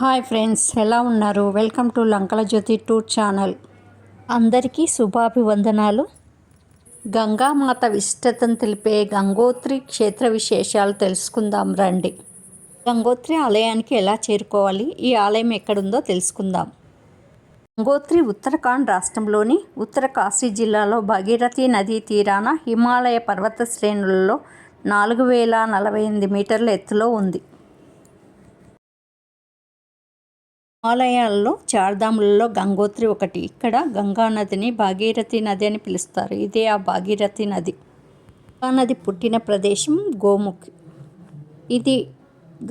Hi friends ఎలా ఉన్నారు? Welcome to Lankala Jyothi tour channel. అందరికీ శుభాభివందనాలు. గంగామాత విశిష్టతను తెలిపే గంగోత్రి క్షేత్ర విశేషాలు తెలుసుకుందాం రండి. గంగోత్రి ఆలయానికి ఎలా చేరుకోవాలి? ఈ ఆలయం ఎక్కడుందో తెలుసుకుందాం. గంగోత్రి ఉత్తరాఖండ్ రాష్ట్రంలోని ఉత్తర కాశీ జిల్లాలో భగీరథి నదీ తీరాన హిమాలయ పర్వత శ్రేణులలో నాలుగు వేల నలభై ఎనిమిది మీటర్ల ఎత్తులో ఉంది. హిమాలయాల్లో చార్ధాములలో గంగోత్రి ఒకటి ఇక్కడ గంగా నదిని భాగీరథి నది అని పిలుస్తారు. ఇదే ఆ భాగీరథి నది. గంగా నది పుట్టిన ప్రదేశం గోముఖ్. ఇది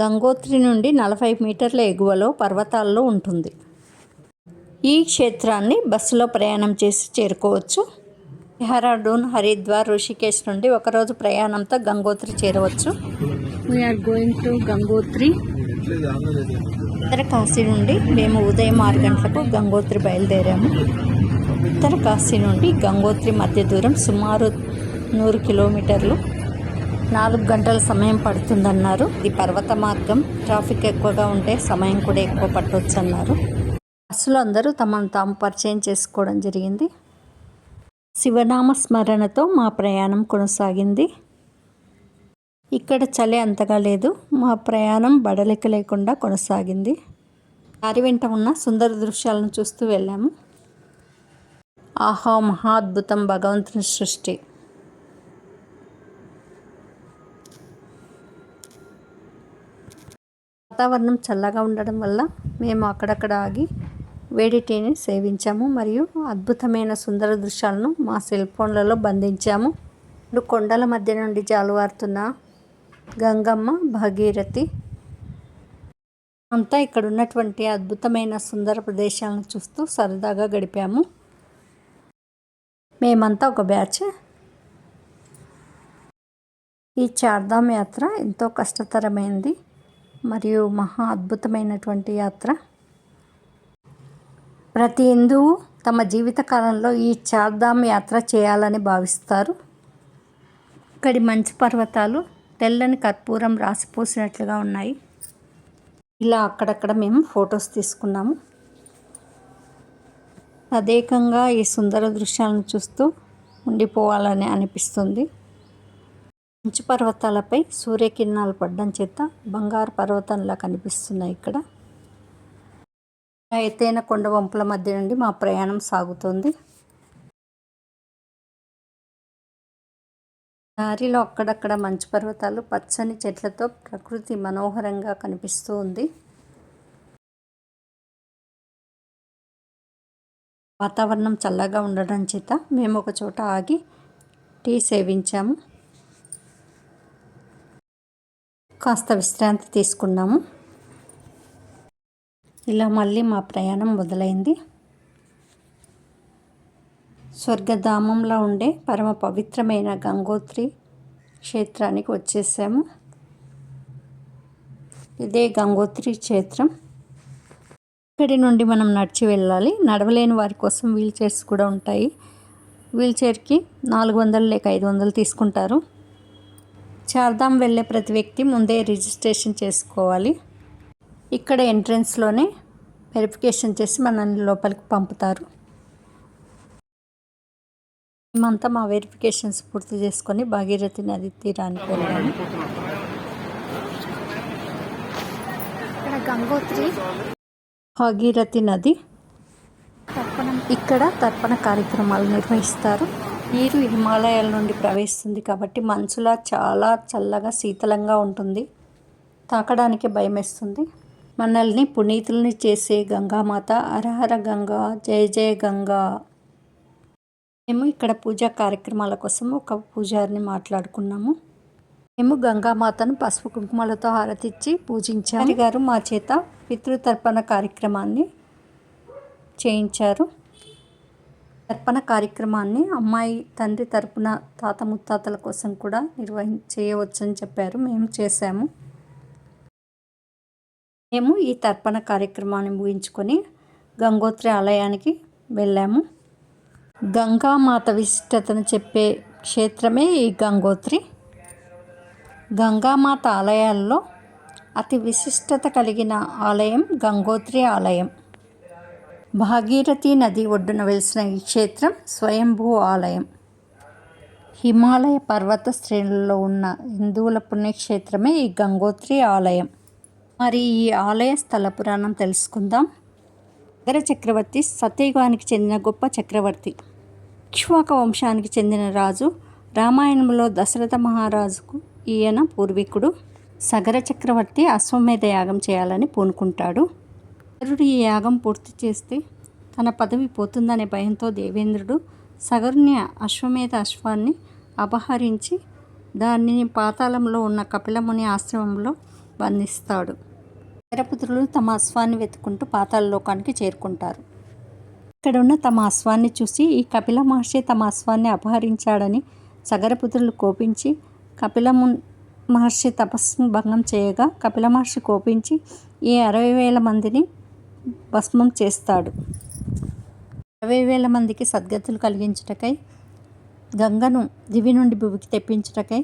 గంగోత్రి నుండి నలభై మీటర్ల ఎగువలో పర్వతాల్లో ఉంటుంది. ఈ క్షేత్రాన్ని బస్సులో ప్రయాణం చేసి చేరుకోవచ్చు. డెహ్రాడూన్ హరిద్వార్ ఋషికేశ్ నుండి ఒకరోజు ప్రయాణంతో గంగోత్రి చేరవచ్చు. We're going to Gangotri Uttarkashi నుండి మేము ఉదయం ఆరు గంటలకు గంగోత్రి బయలుదేరాము. ఉత్తరకాశీ నుండి గంగోత్రి మధ్య దూరం సుమారు నూరు కిలోమీటర్లు. నాలుగు గంటల సమయం పడుతుందన్నారు. ఇది పర్వత మార్గం. ట్రాఫిక్ ఎక్కువగా ఉంటే సమయం కూడా ఎక్కువ పట్టవచ్చు అన్నారు బస్సులో అందరూ తమను తాము పరిచయం చేసుకోవడం జరిగింది. శివనామ స్మరణతో మా ప్రయాణం కొనసాగింది. ఇక్కడ చలి అంతగా లేదు. మా ప్రయాణం బడలిక లేకుండా కొనసాగింది. దారి వెంట ఉన్న సుందర దృశ్యాలను చూస్తూ వెళ్ళాము. ఆహా మహా అద్భుతం భగవంతుని సృష్టి. వాతావరణం చల్లగా ఉండడం వల్ల మేము అక్కడక్కడ ఆగి వేడి టీని సేవించాము మరియు అద్భుతమైన సుందర దృశ్యాలను మా సెల్ ఫోన్లలో బంధించాము. కొండల మధ్య నుండి జాలువారుతున్న గంగమ్మ భాగీరథి. అంతా ఇక్కడ ఉన్నటువంటి అద్భుతమైన సుందర ప్రదేశాలను చూస్తూ సరదాగా గడిపాము. మేమంతా ఒక బ్యాచ్. ఈ చార్ధామ్ యాత్ర ఎంతో కష్టతరమైంది మరియు మహా అద్భుతమైనటువంటి యాత్ర. ప్రతి హిందువు తమ జీవిత కాలంలో ఈ చార్ధామ్ యాత్ర చేయాలని భావిస్తారు. ఇక్కడి మంచు పర్వతాలు తెల్లని కర్పూరం రాసిపోసినట్లుగా ఉన్నాయి. ఇలా అక్కడక్కడ మేము ఫొటోస్ తీసుకున్నాము. తదేకంగా ఈ సుందర దృశ్యాలను చూస్తూ ఉండిపోవాలని అనిపిస్తుంది. మంచు పర్వతాలపై సూర్యకిరణాలు పడ్డం చేత బంగారు పర్వతంలా కనిపిస్తున్నాయి ఇక్కడ. ఎత్తైన కొండ వంపుల మధ్య నుండి మా ప్రయాణం సాగుతుంది. దారిలో అక్కడక్కడ మంచు పర్వతాలు పచ్చని చెట్లతో ప్రకృతి మనోహరంగా కనిపిస్తూ ఉంది. వాతావరణం చల్లగా ఉండడం చేత మేము ఒక చోట ఆగి టీ సేవించాము. కాస్త విశ్రాంతి తీసుకున్నాము. ఇలా మళ్ళీ మా ప్రయాణం మొదలైంది. స్వర్గధామంలో ఉండే పరమ పవిత్రమైన గంగోత్రి క్షేత్రానికి వచ్చేసాము. ఇదే గంగోత్రి క్షేత్రం. ఇక్కడి నుండి మనం నడిచి వెళ్ళాలి. నడవలేని వారి కోసం వీల్ చైర్స్ కూడా ఉంటాయి. వీల్ చైర్కి నాలుగు వందలు లేక ఐదు వందలు తీసుకుంటారు. చార్ధామ్ వెళ్ళే ప్రతి వ్యక్తి ముందే రిజిస్ట్రేషన్ చేసుకోవాలి. ఇక్కడ ఎంట్రన్స్లోనే వెరిఫికేషన్ చేసి మనల్ని లోపలికి పంపుతారు. మేమంతా మా వెరిఫికేషన్స్ పూర్తి చేసుకొని భాగీరథి నది తీరానికి వెళ్ళాము. ఇక్కడ గంగోత్రి. భాగీరథి నది. ఇక్కడ తర్పణ కార్యక్రమాలు నిర్వహిస్తారు. నీరు హిమాలయాల నుండి ప్రవహిస్తుంది కాబట్టి మంచులా చాలా చల్లగా శీతలంగా ఉంటుంది. తాకడానికి భయమేస్తుంది. మనల్ని పునీతుల్ని చేసే గంగామాత అరహర గంగా జయ జయ గంగా. మేము ఇక్కడ పూజా కార్యక్రమాల కోసం ఒక పూజారిని మాట్లాడుకున్నాము. మేము గంగామాతను పసుపు కుంకుమలతో హారతిచ్చి పూజించారు గారు మా చేత పితృతర్పణ కార్యక్రమాన్ని చేయించారు. తర్పణ కార్యక్రమాన్ని అమ్మాయి తండ్రి తరపున తాత ముత్తాతల కోసం కూడా నిర్వహి చేయవచ్చని చెప్పారు. మేము చేశాము. మేము ఈ తర్పణ కార్యక్రమాన్ని ముగించుకొని గంగోత్రి ఆలయానికి వెళ్ళాము. గంగామాత విశిష్టతను చెప్పే క్షేత్రమే ఈ గంగోత్రి. గంగామాత ఆలయాల్లో అతి విశిష్టత కలిగిన ఆలయం గంగోత్రి ఆలయం. భాగీరథి నది ఒడ్డున వెలిసిన ఈ క్షేత్రం స్వయంభూ ఆలయం. హిమాలయ పర్వత శ్రేణుల్లో ఉన్న హిందువుల పుణ్యక్షేత్రమే ఈ గంగోత్రి ఆలయం. మరి ఈ ఆలయ స్థల పురాణం తెలుసుకుందాం. నగర చక్రవర్తి సత్యయుగానికి చెందిన గొప్ప చక్రవర్తి. ఇక్ష్వాక వంశానికి చెందిన రాజు రామాయణంలో దశరథ మహారాజుకు ఈయన పూర్వీకుడు. సగర చక్రవర్తి అశ్వమేధ యాగం చేయాలని పూనుకుంటాడు. సగరుడు ఈ యాగం పూర్తి చేస్తే తన పదవి పోతుందనే భయంతో దేవేంద్రుడు సగరుని అశ్వమేధ అశ్వాన్ని అపహరించి దానిని పాతాళంలో ఉన్న కపిలముని ఆశ్రమంలో బంధిస్తాడు. వీరపుత్రులు తమ అశ్వాన్ని వెతుకుంటూ పాతాళ లోకానికి చేరుకుంటారు. ఇక్కడ ఉన్న తమ అశ్వాన్ని చూసి ఈ కపిల మహర్షి తమ అశ్వాన్ని అపహరించాడని సగరపుత్రులు కోపించి కపిల మహర్షి తపస్సును భంగం చేయగా కపిల మహర్షి కోపించి ఈ అరవై వేల మందిని భస్మం చేస్తాడు. అరవై వేల మందికి సద్గతులు కలిగించుటకై గంగను దివి నుండి భూమికి తెప్పించుటకై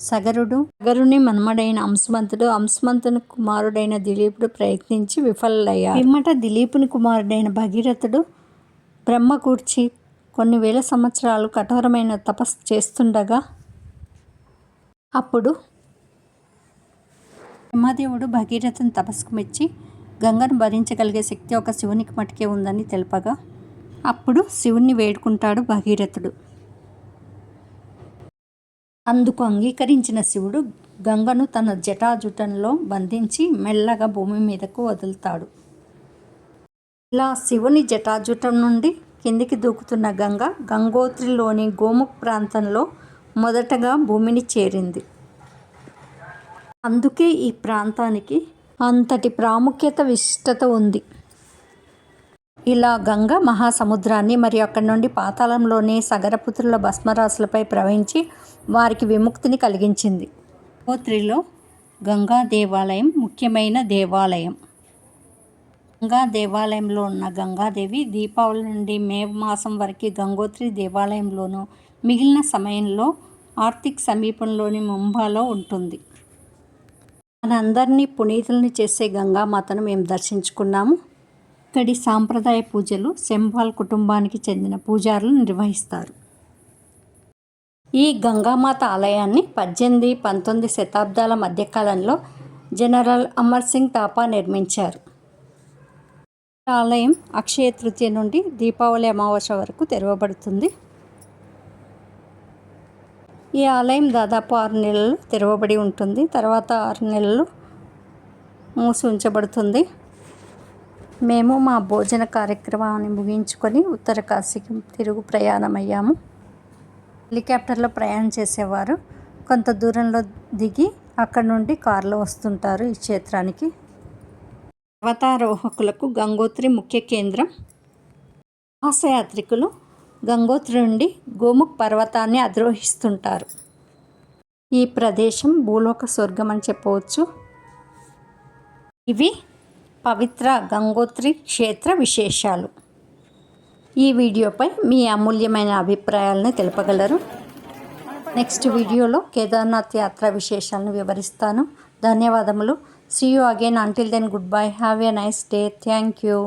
సగరుడు సగరుని మనమడైన అంశమంతుడు అంశమంతుని కుమారుడైన దిలీపుడు ప్రయత్నించి విఫలయ్యారు పిమ్మట దిలీపుని కుమారుడైన భగీరథుడు బ్రహ్మ కూర్చి కొన్ని వేల సంవత్సరాలు కఠోరమైన తపస్సు చేస్తుండగా అప్పుడు బ్రహ్మదేవుడు భగీరథుని తపస్సుకు మెచ్చి గంగను భరించగలిగే శక్తి ఒక శివునికి మటుకే ఉందని తెలుపగా అప్పుడు శివుణ్ణి వేడుకుంటాడు భగీరథుడు. అందుకు అంగీకరించిన శివుడు గంగను తన జటాజుటంలో బంధించి మెల్లగా భూమి మీదకు వదులుతాడు. ఇలా శివుని జటాజుటం నుండి కిందికి దూకుతున్న గంగ గంగోత్రిలోని గోముఖ్ ప్రాంతంలో మొదటగా భూమిని చేరింది. అందుకే ఈ ప్రాంతానికి అంతటి ప్రాముఖ్యత విశిష్టత ఉంది. ఇలా గంగ మహాసముద్రాన్ని మరియు అక్కడి నుండి పాతాళంలోని సగరపుత్రుల భస్మరాశులపై ప్రవహించి వారికి విముక్తిని కలిగించింది. గంగోత్రిలో గంగా దేవాలయం ముఖ్యమైన దేవాలయం. గంగా దేవాలయంలో ఉన్న గంగాదేవి దీపావళి నుండి మే మాసం వరకు గంగోత్రి దేవాలయంలోనూ మిగిలిన సమయంలో ఆర్తిక్ సమీపంలోని ముంబాలో ఉంటుంది. మనందరినీ పునీతుల్ని చేసే గంగామాతను మేము దర్శించుకున్నాము. ఇక్కడి సాంప్రదాయ పూజలు సెంబాల్ కుటుంబానికి చెందిన పూజారులు నిర్వహిస్తారు. ఈ గంగామాత ఆలయాన్ని పద్దెనిమిది పంతొమ్మిది శతాబ్దాల మధ్యకాలంలో జనరల్ అమర్ సింగ్ తాపా నిర్మించారు. ఆలయం అక్షయ తృతీయ నుండి దీపావళి అమావాస్య వరకు తెరవబడుతుంది. ఈ ఆలయం దాదాపు ఆరు నెలలు తెరవబడి ఉంటుంది. తర్వాత ఆరు నెలలు మూసి ఉంచబడుతుంది. మేము మా భోజన కార్యక్రమాన్ని ముగించుకొని ఉత్తర కాశీకి తిరుగు ప్రయాణమయ్యాము. హెలికాప్టర్లో ప్రయాణం చేసేవారు. కొంత దూరంలో దిగి అక్కడ నుండి కారులో వస్తుంటారు ఈ క్షేత్రానికి. పర్వతారోహకులకు గంగోత్రి ముఖ్య కేంద్రం. వాసయాత్రికులు గంగోత్రి నుండి గోముఖ్ పర్వతాన్ని అధిరోహిస్తుంటారు. ఈ ప్రదేశం భూలోక స్వర్గం అని చెప్పవచ్చు. ఇవి పవిత్ర గంగోత్రి క్షేత్ర విశేషాలు. ఈ వీడియోపై మీ అమూల్యమైన అభిప్రాయాలను తెలుపగలరు. నెక్స్ట్ వీడియోలో కేదార్నాథ్ యాత్ర విశేషాలను వివరిస్తాను. ధన్యవాదములు. See you again until then good bye have a nice day thank you